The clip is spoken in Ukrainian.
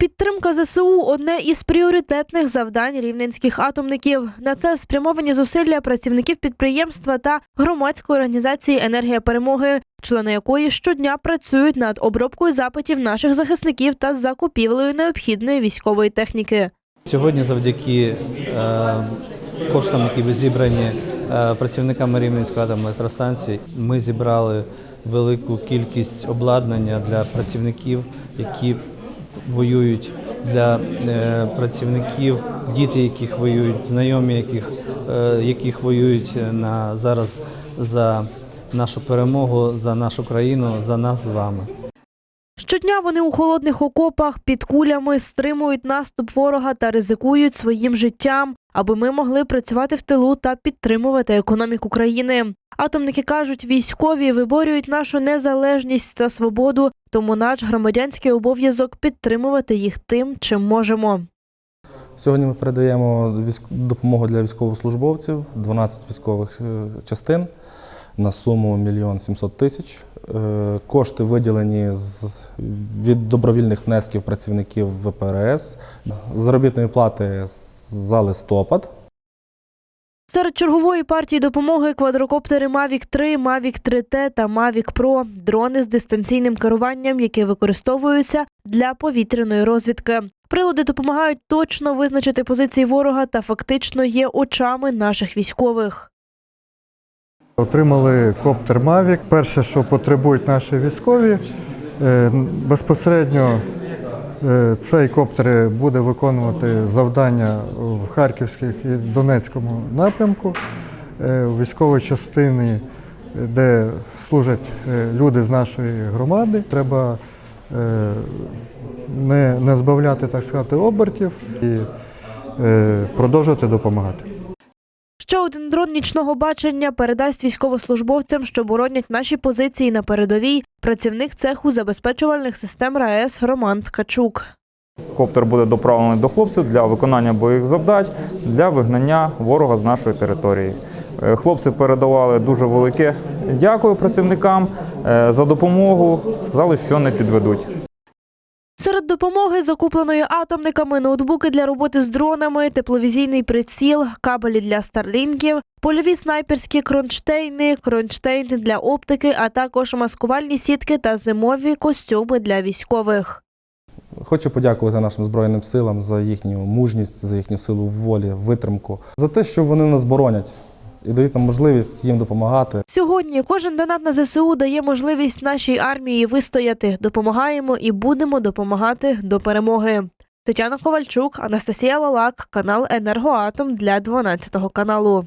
Підтримка ЗСУ одне із пріоритетних завдань рівненських атомників. На це спрямовані зусилля працівників підприємства та громадської організації Енергія перемоги, члени якої щодня працюють над обробкою запитів наших захисників та закупівлею необхідної військової техніки. Сьогодні, завдяки е, коштам, які зібрані е, працівниками Рівненської атомної електростанції, ми зібрали велику кількість обладнання для працівників, які воюють, для е, працівників, діти, яких воюють, знайомі, яких, е, яких воюють на зараз за нашу перемогу, за нашу країну, за нас з вами. Щодня вони у холодних окопах під кулями стримують наступ ворога та ризикують своїм життям, аби ми могли працювати в тилу та підтримувати економіку країни. Атомники кажуть, військові виборюють нашу незалежність та свободу, тому наш громадянський обов'язок підтримувати їх тим, чим можемо. Сьогодні ми передаємо допомогу для військовослужбовців, 12 військових е, частин на суму 1 мільйон 700 тисяч. Е, Кошти виділені з, від добровільних внесків працівників ВПРС, заробітної плати за листопад. Серед чергової партії допомоги квадрокоптери Mavic 3, Mavic 3T та Mavic Pro – дрони з дистанційним керуванням, які використовуються для повітряної розвідки. Прилади допомагають точно визначити позиції ворога та фактично є очами наших військових. Отримали коптер Mavic. Перше, що потребують наші військові, е, безпосередньо е, цей коптер буде виконувати завдання в Харківських і Донецькому напрямку. Е, У військовій частині, де служать е, люди з нашої громади, треба е, не, не збавляти, так сказати, обертів і е, продовжувати допомагати. Ще один дрон нічного бачення передасть військовослужбовцям, що боронять наші позиції на передовій, працівник цеху забезпечувальних систем РаЕС Роман Ткачук. Коптер буде доправлений до хлопців для виконання бойових завдань для вигнання ворога з нашої території. Е, Хлопці передавали дуже велике дякую працівникам е, за допомогу. Сказали, що не підведуть. Допомоги, закупленої атомниками, ноутбуки для роботи з дронами, тепловізійний приціл, кабелі для старлінків, польові снайперські кронштейни, кронштейни для оптики, а також маскувальні сітки та зимові костюми для військових. Хочу подякувати нашим Збройним силам за їхню мужність, за їхню силу волі, витримку, за те, що вони нас боронять і дають нам можливість їм допомагати. Сьогодні кожен донат на ЗСУ дає можливість нашій армії вистояти. Допомагаємо і будемо допомагати до перемоги. Тетяна Ковальчук, Анастасія Лалак, канал Енергоатом для 12 каналу.